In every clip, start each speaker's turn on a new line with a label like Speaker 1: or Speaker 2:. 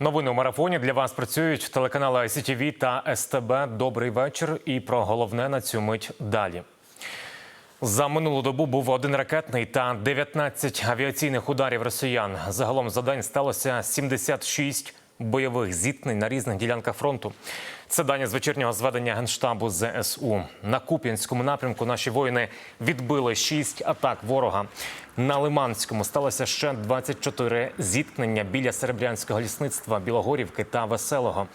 Speaker 1: Новини у марафоні для вас працюють телеканали ICTV та СТБ. Добрий вечір. І про головне на цю мить далі. За минулу добу був один ракетний та 19 авіаційних ударів росіян. Загалом за день сталося 76 бойових зіткнень на різних ділянках фронту. Це дані з вечірнього зведення генштабу ЗСУ. На Куп'янському напрямку наші воїни відбили 6 атак ворога. На Лиманському сталося ще 24 зіткнення біля Серебрянського лісництва, Білогорівки та Веселого.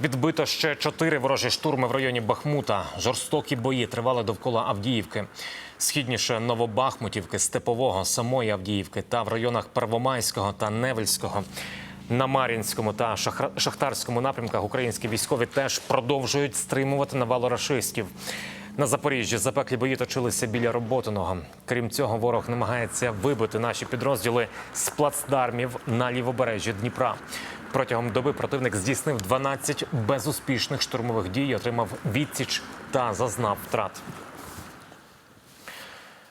Speaker 1: Відбито ще чотири ворожі штурми в районі Бахмута. Жорстокі бої тривали довкола Авдіївки. Східніше Новобахмутівки, Степового, самої Авдіївки та в районах Первомайського та Невельського. На Мар'їнському та Шахтарському напрямках українські військові теж продовжують стримувати навалу рашистів. На Запоріжжі запеклі бої точилися біля Роботиного. Крім цього, ворог намагається вибити наші підрозділи з плацдармів на лівобережжі Дніпра. Протягом доби противник здійснив 12 безуспішних штурмових дій, отримав відсіч та зазнав втрат.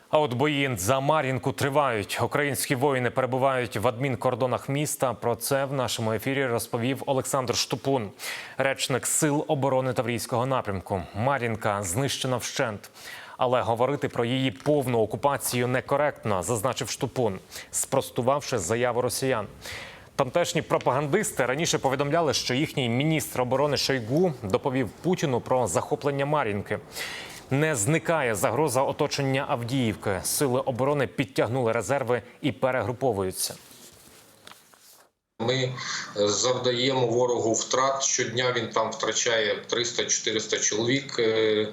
Speaker 1: А от бої за Мар'їнку тривають. Українські воїни перебувають в адмінкордонах міста. Про це в нашому ефірі розповів Олександр Штупун, речник сил оборони Таврійського напрямку. Мар'їнка знищена вщент. Але говорити про її повну окупацію некоректно, зазначив Штупун, спростувавши заяву росіян. Тамтешні пропагандисти раніше повідомляли, що їхній міністр оборони Шойгу доповів Путіну про захоплення Мар'їнки. Не зникає загроза оточення Авдіївки. Сили оборони підтягнули резерви і перегруповуються.
Speaker 2: Ми завдаємо ворогу втрат. Щодня він там втрачає 300-400 чоловік е,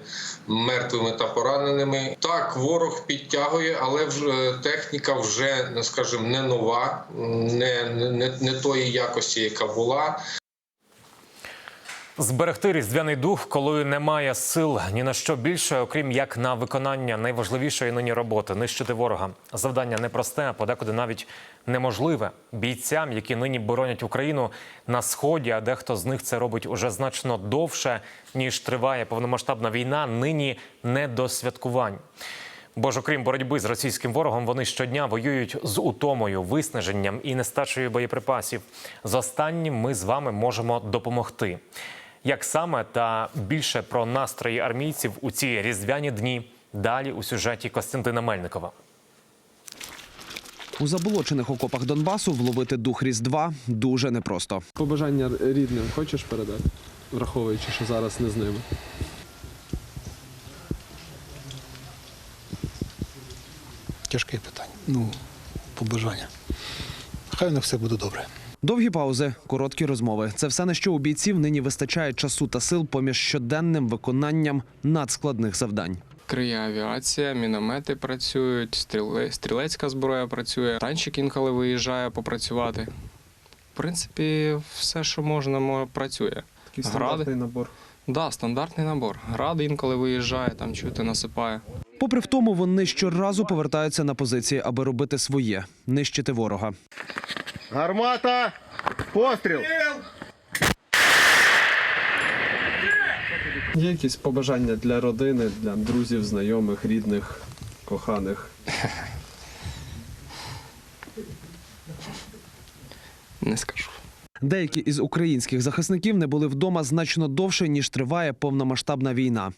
Speaker 2: мертвими та пораненими. Так, ворог підтягує, але вже техніка вже, ну, скажімо, не нова, не, не, не тої якості, яка була.
Speaker 1: Зберегти різдвяний дух, коли немає сил ні на що більше, окрім як на виконання найважливішої нині роботи нищити ворога. Завдання непросте, а подекуди навіть неможливе. Бійцям, які нині боронять Україну на сході, а дехто з них це робить уже значно довше ніж триває повномасштабна війна. Нині не до святкувань. Бо ж, окрім боротьби з російським ворогом, вони щодня воюють з утомою, виснаженням і нестачею боєприпасів. З останнім ми з вами можемо допомогти. Як саме та більше про настрої армійців у ці різдвяні дні далі у сюжеті Костянтина Мельникова.
Speaker 3: У заболочених окопах Донбасу вловити дух Різдва дуже непросто.
Speaker 4: Побажання рідним хочеш передати, враховуючи, що зараз не з ними.
Speaker 5: Тяжке питання. Ну, побажання. Хай у них все буде добре.
Speaker 3: Довгі паузи, короткі розмови. Це все на що у бійців нині вистачає часу та сил поміж щоденним виконанням надскладних завдань.
Speaker 6: Криє авіація, міномети працюють, стріле- стрілецька зброя працює, танчик інколи виїжджає попрацювати. В принципі, все, що можна, працює.
Speaker 4: Такий
Speaker 6: Гради.
Speaker 4: стандартний набор.
Speaker 6: Да, стандартний набор. Град інколи виїжджає, там чути насипає.
Speaker 3: Попри втому, вони щоразу повертаються на позиції, аби робити своє нищити ворога.
Speaker 7: Гармата! Постріл!
Speaker 4: Є якісь побажання для родини, для друзів, знайомих, рідних, коханих.
Speaker 6: Не скажу.
Speaker 3: Деякі із українських захисників не були вдома значно довше ніж триває повномасштабна війна.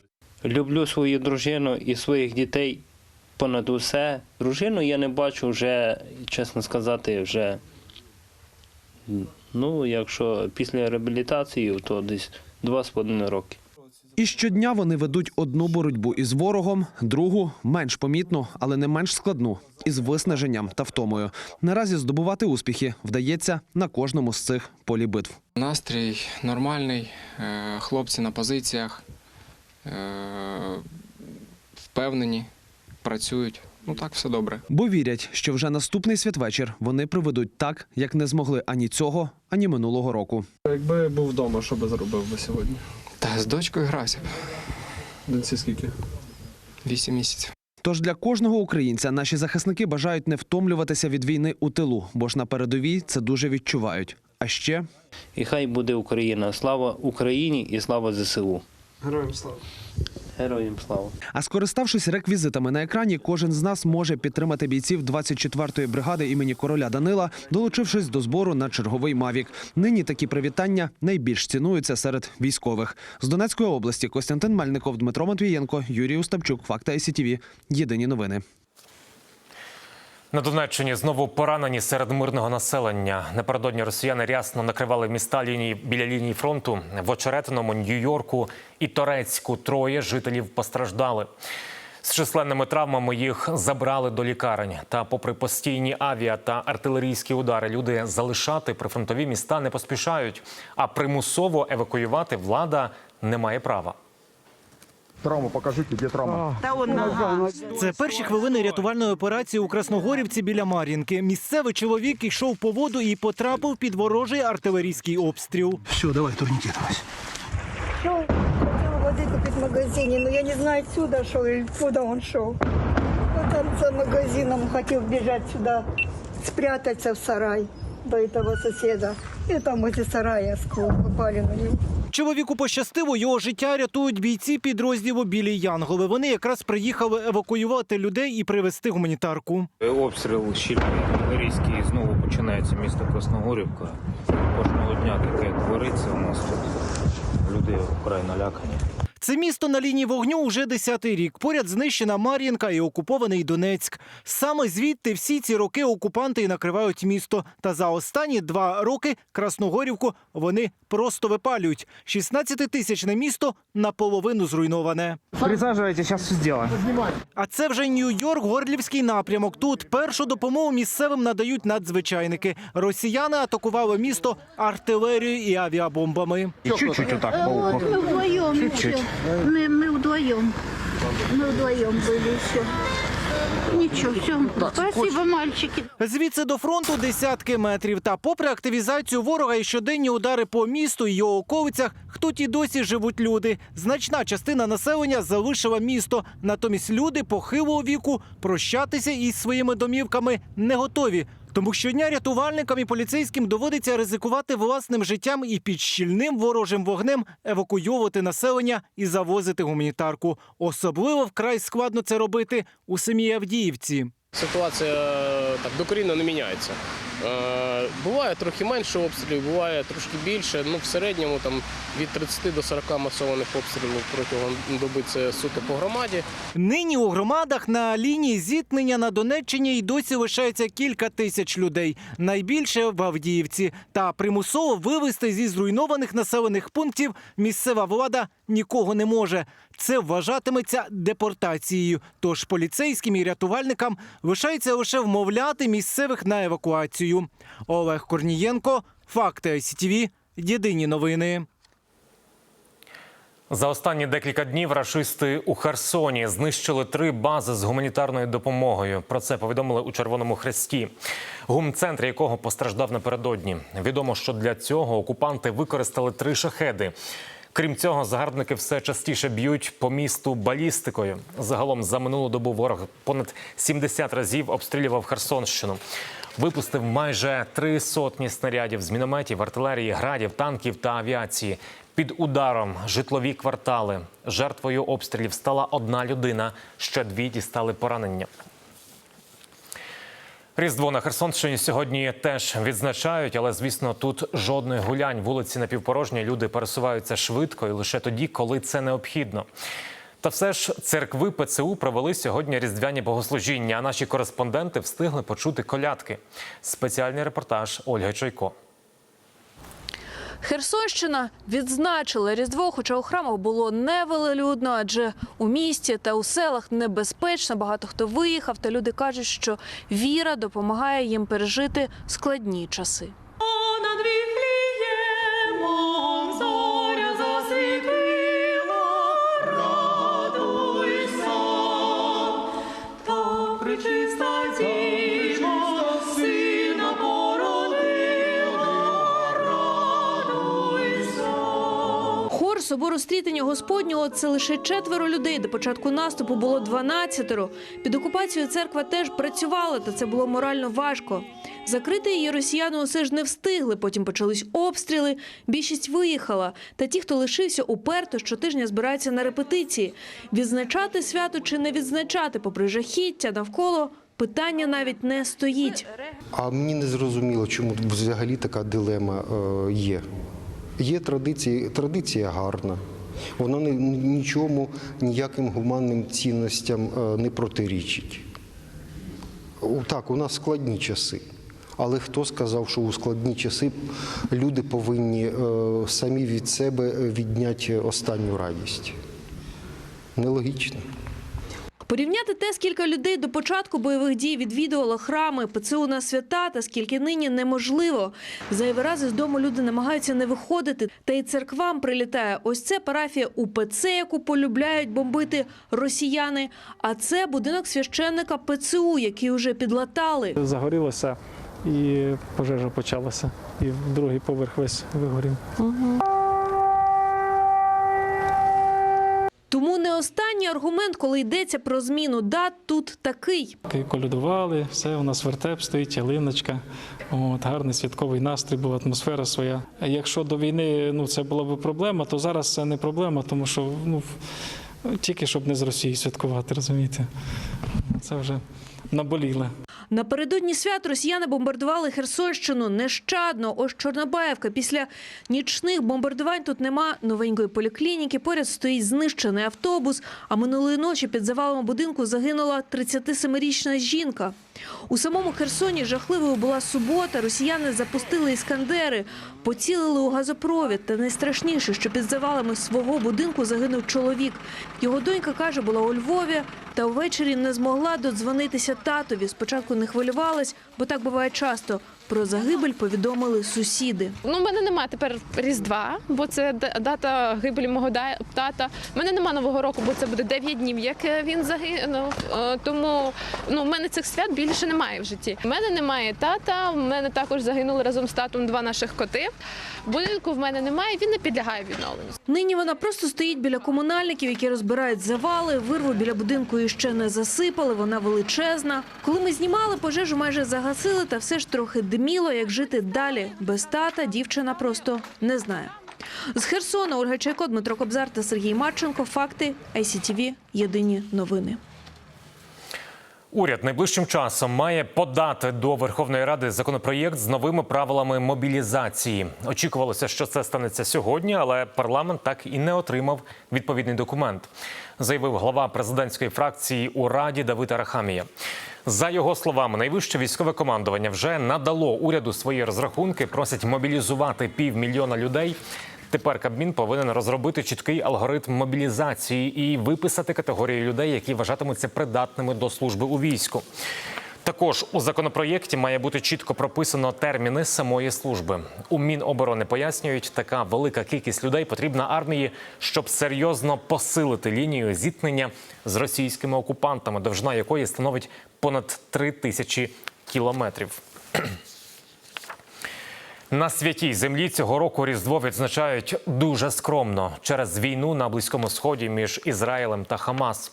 Speaker 8: Люблю свою дружину і своїх дітей понад усе. Дружину я не бачу вже, чесно сказати, вже. Ну, якщо після реабілітації, то десь два з половиною роки.
Speaker 3: І щодня вони ведуть одну боротьбу із ворогом, другу менш помітну, але не менш складну із виснаженням та втомою. Наразі здобувати успіхи вдається на кожному з цих полі битв.
Speaker 6: Настрій нормальний, е, хлопці на позиціях, е, впевнені, працюють. Ну так, все добре.
Speaker 3: Бо вірять, що вже наступний святвечір вони проведуть так, як не змогли ані цього, ані минулого року.
Speaker 4: Якби був вдома, що би зробив би сьогодні?
Speaker 6: Та з дочкою грався.
Speaker 4: Донці скільки?
Speaker 6: Вісім місяців.
Speaker 3: Тож для кожного українця наші захисники бажають не втомлюватися від війни у тилу, бо ж на передовій це дуже відчувають. А ще
Speaker 8: І хай буде Україна. Слава Україні і слава ЗСУ.
Speaker 4: Героям слава.
Speaker 8: Героям слава.
Speaker 3: А скориставшись реквізитами на екрані, кожен з нас може підтримати бійців 24-ї бригади імені короля Данила, долучившись до збору на черговий Мавік. Нині такі привітання найбільш цінуються серед військових. З Донецької області Костянтин Мельников, Дмитро Матвієнко, Юрій Остапчук, Факта СІТІВІ. Єдині новини.
Speaker 1: На Донеччині знову поранені серед мирного населення. Напередодні росіяни рясно накривали міста лінії біля лінії фронту в Очеретиному, Нью-Йорку і Торецьку. Троє жителів постраждали. З численними травмами їх забрали до лікарень. Та, попри постійні авіа та артилерійські удари, люди залишати прифронтові міста не поспішають. А примусово евакуювати влада не має права.
Speaker 7: Травму покажите, где травма.
Speaker 9: Це перші хвилини рятувальної операції у Красногорівці біля Мар'їнки. Місцевий чоловік йшов по воду і потрапив під ворожий артилерійський обстріл.
Speaker 5: Все, давай, турникет.
Speaker 10: Шел, хотел воды купить в магазине, но я не знаю отсюда шел или куда он шел. Вот он за магазином хотел бежать сюда, спрятаться в сарай до этого соседа. И там возле сарая осколок попали на него.
Speaker 9: Чоловіку пощастило, його життя рятують бійці підрозділу Білі Янголи. Вони якраз приїхали евакуювати людей і привезти гуманітарку.
Speaker 11: Обстріл щільний знову починається місто Красногорівка. Кожного дня таке твориться у нас тут. Люди вкрай налякані.
Speaker 9: Це місто на лінії вогню уже десятий рік. Поряд знищена Мар'їнка і окупований Донецьк. Саме звідти всі ці роки окупанти і накривають місто. Та за останні два роки Красногорівку вони просто випалюють. 16-тисячне місто наполовину зруйноване.
Speaker 7: Присаживайтесь, сейчас все сделаем.
Speaker 9: А це вже Нью-Йорк, Горлівський напрямок. Тут першу допомогу місцевим надають надзвичайники. Росіяни атакували місто артилерією і авіабомбами.
Speaker 7: Чуть-чуть вот так по уху.
Speaker 10: Мы вдвоем
Speaker 7: Чуть-чуть.
Speaker 10: Мы, мы вдвоем. Мы вдвоем были еще. Ничего, все. Спасибо, мальчики.
Speaker 9: Звідси до фронту десятки метрів. Та попри активізацію ворога і щоденні удари по місту і його околицях, тут і досі живуть люди. Значна частина населення залишила місто. Натомість люди похилого віку прощатися із своїми домівками не готові. Тому щодня рятувальникам і поліцейським доводиться ризикувати власним життям і під щільним ворожим вогнем евакуйовувати населення і завозити гуманітарку. Особливо вкрай складно це робити у самій Авдіївці.
Speaker 6: Ситуація е, так докорінно не міняється. Е, буває трохи менше обстрілів, буває трошки більше. Ну, в середньому там від 30 до 40 масованих обстрілів протягом доби це суто по громаді.
Speaker 9: Нині у громадах на лінії зіткнення на Донеччині й досі лишається кілька тисяч людей. Найбільше в Авдіївці. Та примусово вивезти зі зруйнованих населених пунктів місцева влада нікого не може. Це вважатиметься депортацією. Тож поліцейським і рятувальникам лишається лише вмовляти місцевих на евакуацію. Олег Корнієнко, факти ICTV, Єдині новини.
Speaker 1: За останні декілька днів рашисти у Херсоні знищили три бази з гуманітарною допомогою. Про це повідомили у Червоному Хресті, гумцентр якого постраждав напередодні. Відомо, що для цього окупанти використали три шахеди. Крім цього, загарбники все частіше б'ють по місту балістикою. Загалом за минулу добу ворог понад 70 разів обстрілював Херсонщину. Випустив майже три сотні снарядів з мінометів, артилерії, градів, танків та авіації. Під ударом житлові квартали. Жертвою обстрілів стала одна людина. Ще дві дістали поранення. Різдво на Херсонщині сьогодні теж відзначають, але звісно, тут жодних гулянь. Вулиці напівпорожні. Люди пересуваються швидко і лише тоді, коли це необхідно. Та все ж церкви ПЦУ провели сьогодні різдвяні богослужіння. А наші кореспонденти встигли почути колядки. Спеціальний репортаж Ольги Чайко.
Speaker 12: Херсонщина відзначила Різдво, хоча у храмах було невелелюдно, адже у місті та у селах небезпечно. Багато хто виїхав, та люди кажуть, що віра допомагає їм пережити складні часи. Собору стрітення Господнього це лише четверо людей. До початку наступу було дванадцятеро. Під окупацією церква теж працювала, та це було морально важко. Закрити її росіяни усе ж не встигли. Потім почались обстріли. Більшість виїхала. Та ті, хто лишився, уперто щотижня збираються на репетиції. Відзначати свято чи не відзначати, попри жахіття навколо питання навіть не стоїть.
Speaker 13: А мені не зрозуміло, чому взагалі така дилема е, є. Є традиції, традиція гарна. Вона ні- нічому, ніяким гуманним цінностям е, не протирічить. Так, у нас складні часи. Але хто сказав, що у складні часи люди повинні е, самі від себе відняти останню радість? Нелогічно.
Speaker 12: Порівняти те, скільки людей до початку бойових дій відвідувало храми, ПЦУ на свята та скільки нині неможливо. Зайвий раз із дому люди намагаються не виходити, та й церквам прилітає. Ось це парафія УПЦ, яку полюбляють бомбити росіяни. А це будинок священника ПЦУ, який уже підлатали.
Speaker 14: Загорілося і пожежа почалася. І другий поверх весь вигорів.
Speaker 12: Тому не останній аргумент, коли йдеться про зміну дат, тут такий.
Speaker 14: Колядували, все, у нас вертеп стоїть, ялиночка. От, гарний святковий настрій був, атмосфера своя. Якщо до війни ну, це була б проблема, то зараз це не проблема, тому що ну, тільки щоб не з Росії святкувати, розумієте? Це вже наболіле.
Speaker 12: Напередодні свят росіяни бомбардували Херсонщину нещадно. Ось Чорнобаївка. Після нічних бомбардувань тут нема новенької поліклініки. Поряд стоїть знищений автобус. А минулої ночі під завалом будинку загинула 37-річна жінка. У самому Херсоні жахливою була субота. Росіяни запустили іскандери, поцілили у газопровід. Та найстрашніше, що під завалами свого будинку загинув чоловік. Його донька каже, була у Львові, та ввечері не змогла додзвонитися татові. Спочатку не хвилювались, бо так буває часто. Про загибель повідомили сусіди.
Speaker 15: Ну, у мене немає тепер Різдва, бо це дата гибелі мого тата. У мене немає Нового року, бо це буде 9 днів, як він загинув. Е, Тому ну, в мене цих свят більше немає в житті. У мене немає тата, у мене також загинули разом з татом два наших коти. Будинку в мене немає, він не підлягає відновленню.
Speaker 12: Нині вона просто стоїть біля комунальників, які розбирають завали. Вирву біля будинку іще не засипали. Вона величезна. Коли ми знімали, пожежу майже загасили, та все ж трохи диміло, як жити далі. Без тата дівчина просто не знає. З Херсона Ольга Чайко, Дмитро Кобзар та Сергій Марченко. Факти ICTV. Єдині новини.
Speaker 1: Уряд найближчим часом має подати до Верховної Ради законопроєкт з новими правилами мобілізації. Очікувалося, що це станеться сьогодні, але парламент так і не отримав відповідний документ, заявив глава президентської фракції у Раді Давид Арахамія. За його словами, найвище військове командування вже надало уряду свої розрахунки, просять мобілізувати півмільйона людей. Тепер Кабмін повинен розробити чіткий алгоритм мобілізації і виписати категорії людей, які вважатимуться придатними до служби у війську. Також у законопроєкті має бути чітко прописано терміни самої служби. У Міноборони пояснюють, така велика кількість людей потрібна армії, щоб серйозно посилити лінію зіткнення з російськими окупантами, довжина якої становить понад три тисячі кілометрів. На святій землі цього року Різдво відзначають дуже скромно через війну на близькому сході між Ізраїлем та Хамас.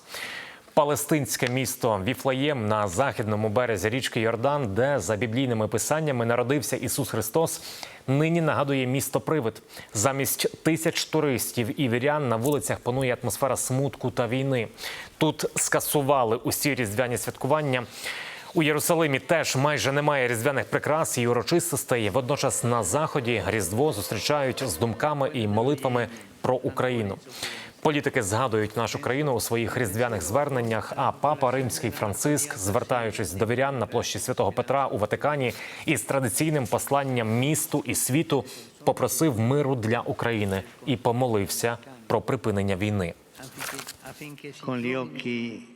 Speaker 1: Палестинське місто Віфлеєм на західному березі річки Йордан, де за біблійними писаннями народився Ісус Христос, нині нагадує місто Привид. Замість тисяч туристів і вірян на вулицях панує атмосфера смутку та війни. Тут скасували усі різдвяні святкування. У Єрусалимі теж майже немає різдвяних прикрас і урочистостей. Водночас на заході Різдво зустрічають з думками і молитвами про Україну. Політики згадують нашу країну у своїх різдвяних зверненнях. А папа римський Франциск, звертаючись до вірян на площі Святого Петра у Ватикані, із традиційним посланням місту і світу попросив миру для України і помолився про припинення війни.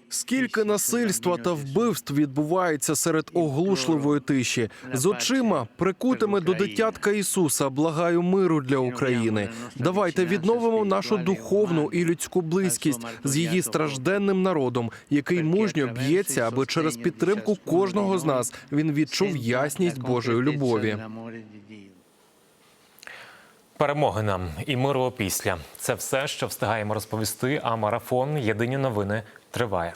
Speaker 16: Скільки насильства та вбивств відбувається серед оглушливої тиші з очима, прикутими до дитятка Ісуса, благаю миру для України. Давайте відновимо нашу духовну і людську близькість з її стражденним народом, який мужньо б'ється, аби через підтримку кожного з нас він відчув ясність Божої любові.
Speaker 1: Перемоги нам і миру опісля. Це все, що встигаємо розповісти. А марафон Єдині новини триває.